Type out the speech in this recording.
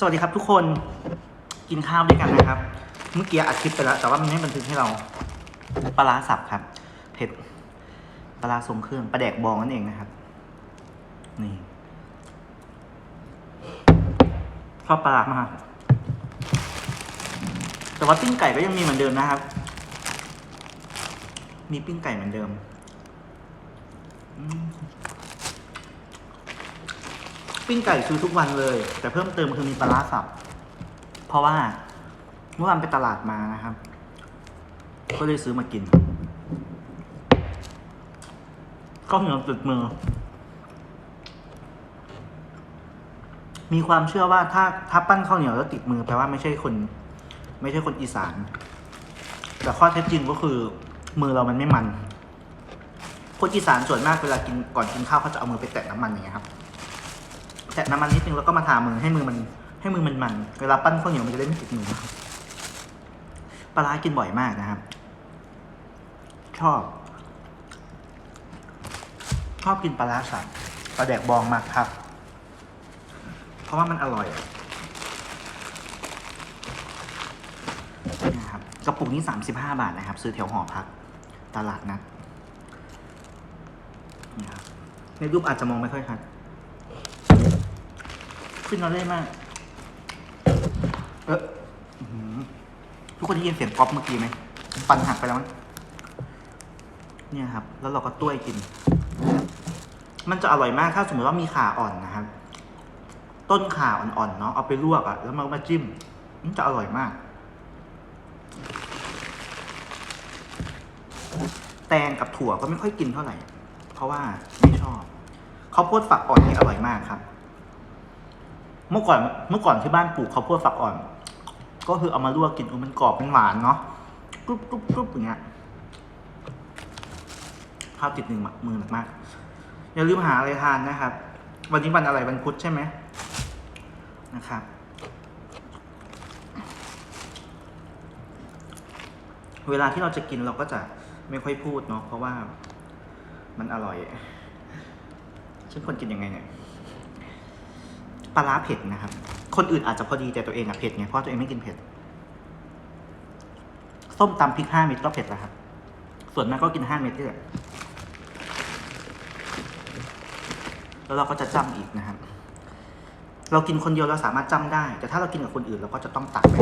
สวัสดีครับทุกคนกินข้าวด้วยกันนะครับ เมื่อกี้อัดคลิปไปแล้ว แต่ว่ามันไม่บันทึกให้เราปลาร้าสับครับ เผ็ดปลาร้าทรงเครื่องปลาแดกบองนั่นเองนะครับ นี่ชอบปลาร้ามากแต่ว่าปิ้งไก่ก็ยังมีเหมือนเดิมนะครับ มีปิ้งไก่เหมือนเดิมอืม ปิ้งไก่ซื้อทุกวันเลย แต่เพิ่มเติมคือมีปลาร้าสับ เพราะว่าเมื่อวานไปตลาดมานะครับ ก็เลยซื้อมากินก็เหนียวติดมือ มีความเชื่อว่าถ้าถ้าปั้นข้าวเหนียวแล้วติดมือแปลว่าไม่ใช่คน ไม่ใช่คนอีสาน แต่ข้อเท็จจริงก็คือ มือเรามันไม่มันคนอีสานส่วนมากเวลากินก่อนกินข้าวเขาจะเอามือไปแตะน้ำมันอย่างเงี้ยครับะน้ำมันนิดนึงแล้วก็มาทามือให้มือมัน ให้มือมันมันเวลาปั้นข้าวเหนียวมันจะได้ไม่ติดมือปลาร้ากินบ่อยมากนะครับ ชอบ ชอบกินปลาร้าสับปลาแดกบองมากครับ เพราะว่ามันอร่อยนี่ครับกระปุกนี้สามสิบห้าบาทนะครับ ซื้อแถวหอพัก ตลาดนัดนี่ครับในรูปอาจจะมองไม่ค่อยชัด ขึ้นนอนได้มาก เอออื้อหือทุกคนได้ยินเสียงก๊อปเมื่อกี้ไหมปันหักไปแล้วมั้งเนี่ยครับ แล้วเราก็ต้วยกิน มันจะอร่อยมากถ้าสมมติว่ามีขาอ่อนนะครับ ต้นขาอ่อนๆเนาะเอาไปลวกอะแล้วมันมาจิ้มมันจะอร่อยมาก แตงกับถั่วก็ไม่ค่อยกินเท่าไหร่ เพราะว่าไม่ชอบข้าวโพดฝักอ่อนนี่อร่อยมากครับ เมื่อก่อนเมื่อก่อนที่บ้านปลูกข้าวโพดฝักอ่อน ก็คือเอามาลวกกินมันกรอบมันหวานเนาะกรุบกรุบกรุบอย่างเงี้ยข้าวติดหนึ่งมือหนักมาก อย่าลืมหาอะไรทานนะครับ วันนี้วันอะไรวันพุธใช่ไหมนะครับ เวลาที่เราจะกินเราก็จะไม่ค่อยพูดเนาะเพราะว่ามันอร่อยฉันควรกินยังไงเนี่ย ปลาร้าเผ็ดนะครับ คนอื่นอาจจะพอดีแต่ตัวเองอะเผ็ดไงเพราะตัวเองไม่กินเผ็ด ส้มตำพริกห้าเม็ดก็เผ็ดแล้วครับ ส่วนมากก็กินห้าเม็ดนี่แหละแล้วเราก็จะจ้ำอีกนะครับ เรากินคนเดียวเราสามารถจ้ำได้ แต่ถ้าเรากินกับคนอื่นเราก็จะต้องตักไป